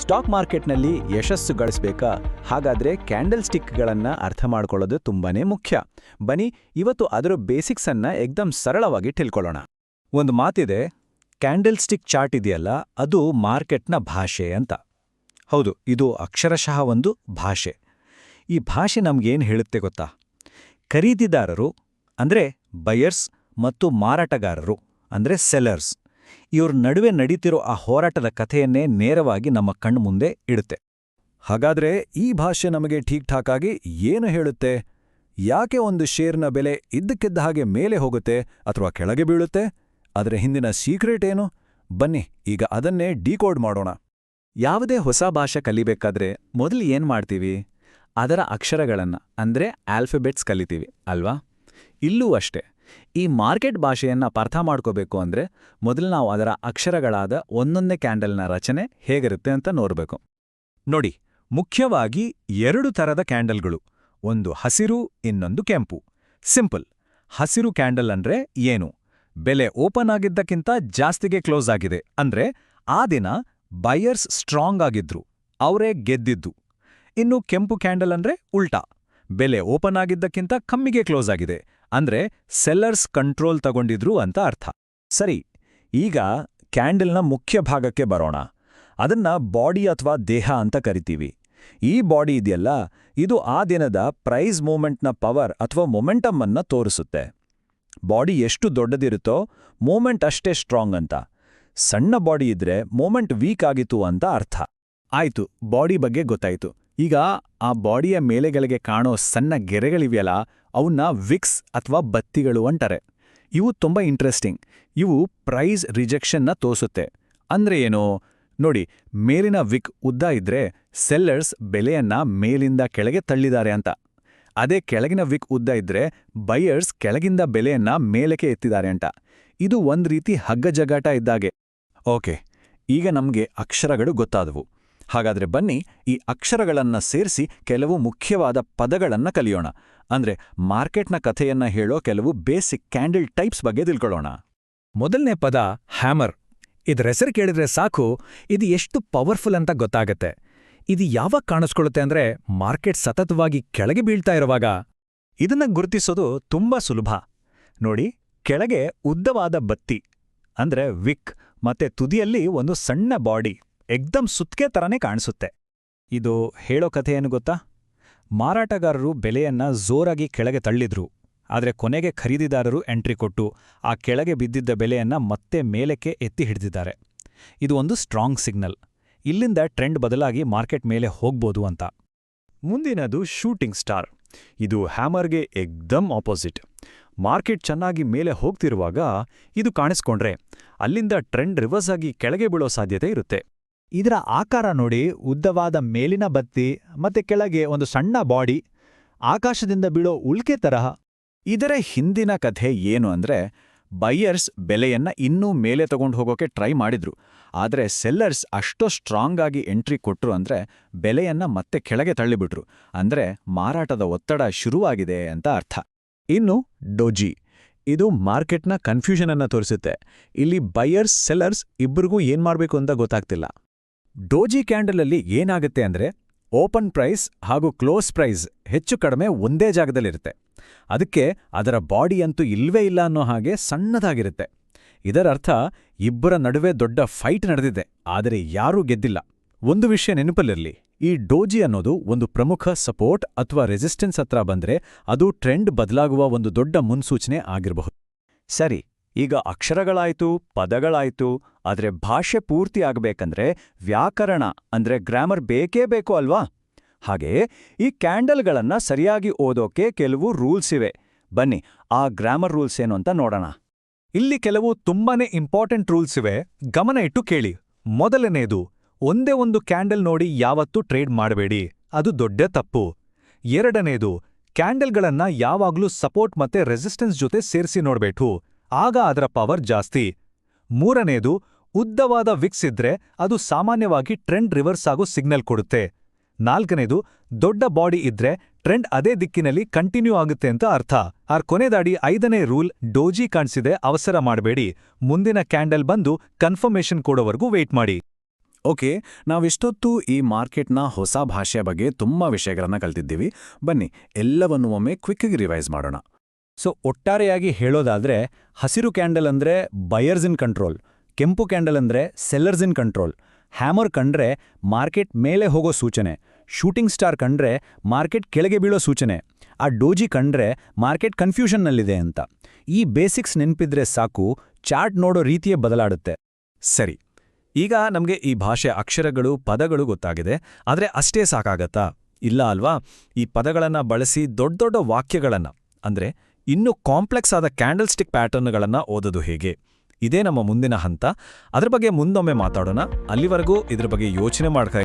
Stock ಮಾರ್ಕೆಟ್ನಲ್ಲಿ ಯಶಸ್ಸು ಗಳಿಸ್ಬೇಕಾ? ಹಾಗಾದ್ರೆ ಕ್ಯಾಂಡಲ್ ಸ್ಟಿಕ್ಗಳನ್ನು ಅರ್ಥ ಮಾಡ್ಕೊಳ್ಳೋದು ತುಂಬಾನೇ ಮುಖ್ಯ. ಬನ್ನಿ, ಇವತ್ತು ಅದರ ಬೇಸಿಕ್ಸನ್ನು ಎಕ್ದಮ್ ಸರಳವಾಗಿ ತಿಳ್ಕೊಳ್ಳೋಣ. ಒಂದು ಮಾತಿದೆ, ಕ್ಯಾಂಡಲ್ ಸ್ಟಿಕ್ ಚಾರ್ಟ್ ಇದೆಯಲ್ಲ, ಅದು ಮಾರ್ಕೆಟ್ನ ಭಾಷೆ ಅಂತ. ಹೌದು, ಇದು ಅಕ್ಷರಶಃ ಒಂದು ಭಾಷೆ. ಈ ಭಾಷೆ ನಮ್ಗೇನು ಹೇಳುತ್ತೆ ಗೊತ್ತಾ? ಖರೀದಿದಾರರು ಅಂದ್ರೆ ಬಯರ್ಸ್ ಮತ್ತು ಮಾರಾಟಗಾರರು ಅಂದ್ರೆ ಸೆಲ್ಲರ್ಸ್. ಇವ್ರ ನಡುವೆ ನಡೀತಿರೋ ಆ ಹೋರಾಟದ ಕಥೆಯನ್ನೇ ನೇರವಾಗಿ ನಮ್ಮ ಕಣ್ಮುಂದೆ ಇಡುತ್ತೆ. ಹಾಗಾದ್ರೆ ಈ ಭಾಷೆ ನಮಗೆ ಠೀಕ್ ಆಗಿ ಏನು ಹೇಳುತ್ತೆ? ಯಾಕೆ ಒಂದು ಶೇರ್ನ ಬೆಲೆ ಇದ್ದಕ್ಕಿದ್ದ ಹಾಗೆ ಮೇಲೆ ಹೋಗುತ್ತೆ ಅಥವಾ ಕೆಳಗೆ ಬೀಳುತ್ತೆ? ಅದರ ಹಿಂದಿನ ಸೀಕ್ರೆಟ್ ಏನು? ಬನ್ನಿ, ಈಗ ಅದನ್ನೇ ಡಿಕೋಡ್ ಮಾಡೋಣ. ಯಾವುದೇ ಹೊಸ ಭಾಷೆ ಕಲಿಬೇಕಾದ್ರೆ ಮೊದಲು ಏನು ಮಾಡ್ತೀವಿ? ಅದರ ಅಕ್ಷರಗಳನ್ನ, ಅಂದ್ರೆ ಆಲ್ಫಬೆಟ್ಸ್ ಕಲಿತೀವಿ, ಅಲ್ವಾ? ಇಲ್ಲೂ ಅಷ್ಟೇ. ಈ ಮಾರ್ಕೆಟ್ ಭಾಷೆಯನ್ನ ಅರ್ಥ ಮಾಡ್ಕೋಬೇಕು ಅಂದ್ರೆ ಮೊದಲು ನಾವು ಅದರ ಅಕ್ಷರಗಳಾದ ಒಂದೊಂದೇ ಕ್ಯಾಂಡಲ್ನ ರಚನೆ ಹೇಗಿರುತ್ತೆ ಅಂತ ನೋಡಬೇಕು. ನೋಡಿ, ಮುಖ್ಯವಾಗಿ ಎರಡು ಥರದ ಕ್ಯಾಂಡಲ್ಗಳು, ಒಂದು ಹಸಿರು, ಇನ್ನೊಂದು ಕೆಂಪು. ಸಿಂಪಲ್, ಹಸಿರು ಕ್ಯಾಂಡಲ್ ಅಂದ್ರೆ ಏನು? ಬೆಲೆ ಓಪನ್ ಆಗಿದ್ದಕ್ಕಿಂತ ಜಾಸ್ತಿಗೆ ಕ್ಲೋಸ್ ಆಗಿದೆ. ಅಂದ್ರೆ ಆ ದಿನ ಬಯರ್ಸ್ ಸ್ಟ್ರಾಂಗ್ ಆಗಿದ್ರು, ಅವರೇ ಗೆದ್ದಿದ್ದು. ಇನ್ನು ಕೆಂಪು ಕ್ಯಾಂಡಲ್ ಅಂದ್ರೆ ಉಲ್ಟಾ, ಬೆಲೆ ಓಪನ್ ಆಗಿದ್ದಕ್ಕಿಂತ ಕಮ್ಮಿಗೆ ಕ್ಲೋಸ್ ಆಗಿದೆ. ಅಂದ್ರೆ ಸೆಲ್ಲರ್ಸ್ ಕಂಟ್ರೋಲ್ ತಗೊಂಡಿದ್ರು ಅಂತ ಅರ್ಥ. ಸರಿ, ಈಗ ಕ್ಯಾಂಡಲ್ನ ಮುಖ್ಯ ಭಾಗಕ್ಕೆ ಬರೋಣ. ಅದನ್ನ ಬಾಡಿ ಅಥವಾ ದೇಹ ಅಂತ ಕರಿತೀವಿ. ಈ ಬಾಡಿ ಇದೆಯಲ್ಲ, ಇದು ಆ ದಿನದ ಪ್ರೈಸ್ ಮೂಮೆಂಟ್ನ ಪವರ್ ಅಥವಾ ಮೊಮೆಂಟಮ್ ಅನ್ನ ತೋರಿಸುತ್ತೆ. ಬಾಡಿ ಎಷ್ಟು ದೊಡ್ಡದಿರುತ್ತೋ ಮೂಮೆಂಟ್ ಅಷ್ಟೇ ಸ್ಟ್ರಾಂಗ್ ಅಂತ. ಸಣ್ಣ ಬಾಡಿ ಇದ್ರೆ ಮೂಮೆಂಟ್ ವೀಕ್ ಆಗಿತ್ತು ಅಂತ ಅರ್ಥ. ಆಯ್ತು ಬಾಡಿ ಬಗ್ಗೆ ಗೊತ್ತಾಯ್ತು. ಈಗ ಆ ಬಾಡಿಯ ಮೇಲೆಗಳಿಗೆ ಕಾಣೋ ಸಣ್ಣ ಗೆರೆಗಳಿವೆಯಲ್ಲ ಅವನ್ನ ವಿಕ್ಸ್ ಅಥವಾ ಬತ್ತಿಗಳು ಅಂತಾರೆ. ಇವು ತುಂಬಾ ಇಂಟ್ರೆಸ್ಟಿಂಗ್ ಇವು ಪ್ರೈಸ್ ರಿಜೆಕ್ಷನ್ನ ತೋರಿಸುತ್ತೆ. ಅಂದ್ರೆ ಏನು? ನೋಡಿ, ಮೇಲಿನ ವಿಕ್ ಉದ್ದ ಇದ್ರೆ ಸೆಲ್ಲರ್ಸ್ ಬೆಲೆಯನ್ನ ಮೇಲಿಂದ ಕೆಳಗೆ ತಳ್ಳಿದ್ದಾರೆ ಅಂತ. ಅದೇ ಕೆಳಗಿನ ವಿಕ್ ಉದ್ದ ಇದ್ರೆ ಬೈಯರ್ಸ್ ಕೆಳಗಿಂದ ಬೆಲೆಯನ್ನ ಮೇಲಕ್ಕೆ ಎತ್ತಿದ್ದಾರೆ ಅಂತ. ಇದು ಒಂದ್ ರೀತಿ ಹಗ್ಗ ಜಗಾಟ ಇದ್ದಾಗೆ. ಓಕೆ, ಈಗ ನಮ್ಗೆ ಅಕ್ಷರಗಳು ಗೊತ್ತಾದವು. ಹಾಗಾದ್ರೆ ಬನ್ನಿ ಈ ಅಕ್ಷರಗಳನ್ನ ಸೇರಿಸಿ ಕೆಲವು ಮುಖ್ಯವಾದ ಪದಗಳನ್ನ ಕಲಿಯೋಣ. ಅಂದ್ರೆ ಮಾರ್ಕೆಟ್ನ ಕಥೆಯನ್ನ ಹೇಳೋ ಕೆಲವು ಬೇಸಿಕ್ ಕ್ಯಾಂಡಲ್ ಟೈಪ್ಸ್ ಬಗ್ಗೆ ತಿಳ್ಕೊಳ್ಳೋಣ. ಮೊದಲನೇ ಪದ ಹ್ಯಾಮರ್. ಇದ್ರ ಹೆಸರು ಕೇಳಿದ್ರೆ ಸಾಕು, ಇದು ಎಷ್ಟು ಪವರ್ಫುಲ್ ಅಂತ ಗೊತ್ತಾಗತ್ತೆ. ಇದು ಯಾವಾಗ ಕಾಣಿಸ್ಕೊಳ್ಳುತ್ತೆ ಅಂದ್ರೆ ಮಾರ್ಕೆಟ್ ಸತತವಾಗಿ ಕೆಳಗೆ ಬೀಳ್ತಾ ಇರುವಾಗ. ಇದನ್ನ ಗುರುತಿಸೋದು ತುಂಬಾ ಸುಲಭ. ನೋಡಿ, ಕೆಳಗೆ ಉದ್ದವಾದ ಬತ್ತಿ, ಅಂದ್ರೆ ವಿಕ್, ಮತ್ತೆ ತುದಿಯಲ್ಲಿ ಒಂದು ಸಣ್ಣ ಬಾಡಿ. ಎಕ್ದಮ್ ಸುತ್ಕೆ ತರನೇ ಕಾಣಿಸುತ್ತೆ. ಇದು ಹೇಳೋ ಕಥೆ ಏನು ಗೊತ್ತಾ? ಮಾರಾಟಗಾರರು ಬೆಲೆಯನ್ನ ಜೋರಾಗಿ ಕೆಳಗೆ ತಳ್ಳಿದ್ರು. ಆದರೆ ಕೊನೆಗೆ ಖರೀದಿದಾರರು ಎಂಟ್ರಿ ಕೊಟ್ಟು ಆ ಕೆಳಗೆ ಬಿದ್ದಿದ್ದ ಬೆಲೆಯನ್ನ ಮತ್ತೆ ಮೇಲಕ್ಕೆ ಎತ್ತಿ ಹಿಡಿದಿದ್ದಾರೆ. ಇದು ಒಂದು ಸ್ಟ್ರಾಂಗ್ ಸಿಗ್ನಲ್. ಇಲ್ಲಿಂದ ಟ್ರೆಂಡ್ ಬದಲಾಗಿ ಮಾರ್ಕೆಟ್ ಮೇಲೆ ಹೋಗ್ಬೋದು ಅಂತ. ಮುಂದಿನದು ಶೂಟಿಂಗ್ ಸ್ಟಾರ್. ಇದು ಹ್ಯಾಮರ್ಗೆ ಎಕ್ದಮ್ ಆಪೋಸಿಟ್. ಮಾರ್ಕೆಟ್ ಚೆನ್ನಾಗಿ ಮೇಲೆ ಹೋಗ್ತಿರುವಾಗ ಇದು ಕಾಣಿಸ್ಕೊಂಡ್ರೆ ಅಲ್ಲಿಂದ ಟ್ರೆಂಡ್ ರಿವರ್ಸ್ ಆಗಿ ಕೆಳಗೆ ಬೀಳೋ ಸಾಧ್ಯತೆ ಇರುತ್ತೆ. ಇದರ ಆಕಾರ ನೋಡಿ, ಉದ್ದವಾದ ಮೇಲಿನ ಬತ್ತಿ ಮತ್ತೆ ಕೆಳಗೆ ಒಂದು ಸಣ್ಣ ಬಾಡಿ, ಆಕಾಶದಿಂದ ಬೀಳೋ ಉಲ್ಕೆ ತರಹ. ಇದರ ಹಿಂದಿನ ಕಥೆ ಏನು ಅಂದ್ರೆ, ಬೈಯರ್ಸ್ ಬೆಲೆಯನ್ನ ಇನ್ನೂ ಮೇಲೆ ತಗೊಂಡು ಹೋಗೋಕೆ ಟ್ರೈ ಮಾಡಿದ್ರು. ಆದರೆ ಸೆಲ್ಲರ್ಸ್ ಅಷ್ಟೋ ಸ್ಟ್ರಾಂಗ್ ಆಗಿ ಎಂಟ್ರಿ ಕೊಟ್ರು ಅಂದ್ರೆ, ಬೆಲೆಯನ್ನ ಮತ್ತೆ ಕೆಳಗೆ ತಳ್ಳಿಬಿಟ್ರು. ಅಂದ್ರೆ ಮಾರಾಟದ ಒತ್ತಡ ಶುರುವಾಗಿದೆ ಅಂತ ಅರ್ಥ. ಇನ್ನು ಡೋಜಿ. ಇದು ಮಾರ್ಕೆಟ್ನ ಕನ್ಫ್ಯೂಷನ್ ಅನ್ನ ತೋರಿಸುತ್ತೆ. ಇಲ್ಲಿ ಬೈಯರ್ಸ್, ಸೆಲ್ಲರ್ಸ್ ಇಬ್ಬರಿಗೂ ಏನ್ ಮಾಡಬೇಕು ಅಂತ ಗೊತ್ತಾಗ್ತಿಲ್ಲ. ಡೋಜಿ ಕ್ಯಾಂಡಲಲ್ಲಿ ಏನಾಗುತ್ತೆ ಅಂದ್ರೆ ಓಪನ್ ಪ್ರೈಸ್ ಹಾಗೂ ಕ್ಲೋಸ್ ಪ್ರೈಸ್ ಹೆಚ್ಚು ಕಡಿಮೆ ಒಂದೇ ಜಾಗದಲ್ಲಿರುತ್ತೆ. ಅದಕ್ಕೆ ಅದರ ಬಾಡಿ ಅಂತೂ ಇಲ್ವೇ ಇಲ್ಲ ಅನ್ನೋ ಹಾಗೆ ಸಣ್ಣದಾಗಿರುತ್ತೆ. ಇದರರ್ಥ ಇಬ್ಬರ ನಡುವೆ ದೊಡ್ಡ ಫೈಟ್ ನಡೆದಿದೆ, ಆದರೆ ಯಾರೂ ಗೆದ್ದಿಲ್ಲ. ಒಂದು ವಿಷಯ ನೆನಪಲ್ಲಿರಲಿ, ಈ ಡೋಜಿ ಅನ್ನೋದು ಒಂದು ಪ್ರಮುಖ ಸಪೋರ್ಟ್ ಅಥವಾ ರೆಸಿಸ್ಟೆನ್ಸ್ ಹತ್ರ ಬಂದ್ರೆ ಅದು ಟ್ರೆಂಡ್ ಬದಲಾಗುವ ಒಂದು ದೊಡ್ಡ ಮುನ್ಸೂಚನೆ ಆಗಿರಬಹುದು. ಸರಿ, ಈಗ ಅಕ್ಷರಗಳಾಯಿತು, ಪದಗಳಾಯ್ತು ಆದ್ರೆ ಭಾಷೆ ಪೂರ್ತಿ ಆಗಬೇಕಂದ್ರೆ ವ್ಯಾಕರಣ, ಅಂದ್ರೆ ಗ್ರಾಮರ್ ಬೇಕೇ ಬೇಕು ಅಲ್ವಾ? ಹಾಗೆ ಈ ಕ್ಯಾಂಡಲ್ಗಳನ್ನ ಸರಿಯಾಗಿ ಓದೋಕೆ ಕೆಲವು ರೂಲ್ಸ್ ಇವೆ. ಬನ್ನಿ, ಆ ಗ್ರಾಮರ್ ರೂಲ್ಸ್ ಏನು ಅಂತ ನೋಡೋಣ. ಇಲ್ಲಿ ಕೆಲವು ತುಂಬಾನೇ ಇಂಪಾರ್ಟೆಂಟ್ ರೂಲ್ಸ್ ಇವೆ. ಗಮನ ಇಟ್ಟು ಕೇಳಿ. ಮೊದಲನೇದು, ಒಂದೇ ಒಂದು ಕ್ಯಾಂಡಲ್ ನೋಡಿ ಯಾವತ್ತೂ ಟ್ರೇಡ್ ಮಾಡಬೇಡಿ. ಅದು ದೊಡ್ಡ ತಪ್ಪು. ಎರಡನೇದು, ಕ್ಯಾಂಡಲ್ಗಳನ್ನ ಯಾವಾಗ್ಲೂ ಸಪೋರ್ಟ್ ಮತ್ತೆ ರೆಸಿಸ್ಟೆನ್ಸ್ ಜೊತೆ ಸೇರಿಸಿ ನೋಡ್ಬೇಕು ಆಗ ಅದರ ಪವರ್ ಜಾಸ್ತಿ. ಮೂರನೇದು, ಉದ್ದವಾದ ವಿಕ್ಸ್ ಇದ್ರೆ ಅದು ಸಾಮಾನ್ಯವಾಗಿ ಟ್ರೆಂಡ್ ರಿವರ್ಸ್ ಆಗೋ ಸಿಗ್ನಲ್ ಕೊಡುತ್ತೆ. ನಾಲ್ಕನೇದು, ದೊಡ್ಡ ಬಾಡಿ ಇದ್ರೆ ಟ್ರೆಂಡ್ ಅದೇ ದಿಕ್ಕಿನಲ್ಲಿ ಕಂಟಿನ್ಯೂ ಆಗುತ್ತೆ ಅಂತ ಅರ್ಥ. ಆರ್ ಕೊನೆದಾಡಿ, ಐದನೇ ರೂಲ್, ಡೋಜಿ ಕಾಣಿಸಿದೆ, ಅವಸರ ಮಾಡಬೇಡಿ. ಮುಂದಿನ ಕ್ಯಾಂಡಲ್ ಬಂದು ಕನ್ಫರ್ಮೇಷನ್ ಕೊಡೋವರೆಗೂ ವೇಟ್ ಮಾಡಿ. ಓಕೆ, ನಾವಿಷ್ಟೊತ್ತು ಈ ಮಾರ್ಕೆಟ್ನ ಹೊಸ ಭಾಷೆಯ ಬಗ್ಗೆ ತುಂಬ ವಿಷಯಗಳನ್ನ ಕಲ್ತಿದ್ದೀವಿ. ಬನ್ನಿ, ಎಲ್ಲವನ್ನೂ ಒಮ್ಮೆ ಕ್ವಿಕ್ಗೆ ರಿವೈಸ್ ಮಾಡೋಣ. ಸೊ ಒಟ್ಟಾರೆಯಾಗಿ ಹೇಳೋದಾದ್ರೆ ಹಸಿರು ಕ್ಯಾಂಡಲ್ ಅಂದ್ರೆ ಬಯರ್ಸ್ ಇನ್ ಕಂಟ್ರೋಲ್ ಕೆಂಪು ಕ್ಯಾಂಡಲ್ ಅಂದ್ರೆ ಸೆಲ್ಲರ್ಸ್ ಇನ್ ಕಂಟ್ರೋಲ್ ಹ್ಯಾಮರ್ ಕಂಡ್ರೆ ಮಾರ್ಕೆಟ್ ಮೇಲೆ ಹೋಗೋ ಸೂಚನೆ ಶೂಟಿಂಗ್ ಸ್ಟಾರ್ ಕಂಡ್ರೆ ಮಾರ್ಕೆಟ್ ಕೆಳಗೆ ಬೀಳೋ ಸೂಚನೆ, ಆ ಡೋಜಿ ಕಂಡ್ರೆ ಮಾರ್ಕೆಟ್ ಕನ್ಫ್ಯೂಷನ್ನಲ್ಲಿದೆ ಅಂತ. ಈ ಬೇಸಿಕ್ಸ್ ನೆನಪಿದ್ರೆ ಸಾಕು, ಚಾರ್ಟ್ ನೋಡೋ ರೀತಿಯೇ ಬದಲಾಡುತ್ತೆ. ಸರಿ, ಈಗ ನಮಗೆ ಈ ಭಾಷೆ ಅಕ್ಷರಗಳು, ಪದಗಳು ಗೊತ್ತಾಗಿದೆ, ಆದರೆ ಅಷ್ಟೇ ಸಾಕಾಗತ್ತಾ? ಇಲ್ಲ ಅಲ್ವಾ? ಈ ಪದಗಳನ್ನ ಬಳಸಿ ದೊಡ್ಡ ದೊಡ್ಡ ವಾಕ್ಯಗಳನ್ನ, ಅಂದ್ರೆ ಇನ್ನೂ ಕಾಂಪ್ಲೆಕ್ಸ್ ಆದ ಕ್ಯಾಂಡಲ್ ಸ್ಟಿಕ್ ಪ್ಯಾಟರ್ನ್ಗಳನ್ನ ಓದೋದು ಹೇಗೆ? ಇದೇ ನಮ್ಮ ಮುಂದಿನ ಹಂತ. ಅದರ ಬಗ್ಗೆ ಮುಂದೊಮ್ಮೆ ಮಾತಾಡೋಣ. ಅಲ್ಲಿವರೆಗೂ ಇದರ ಬಗ್ಗೆ ಯೋಚನೆ ಮಾಡ್ಕ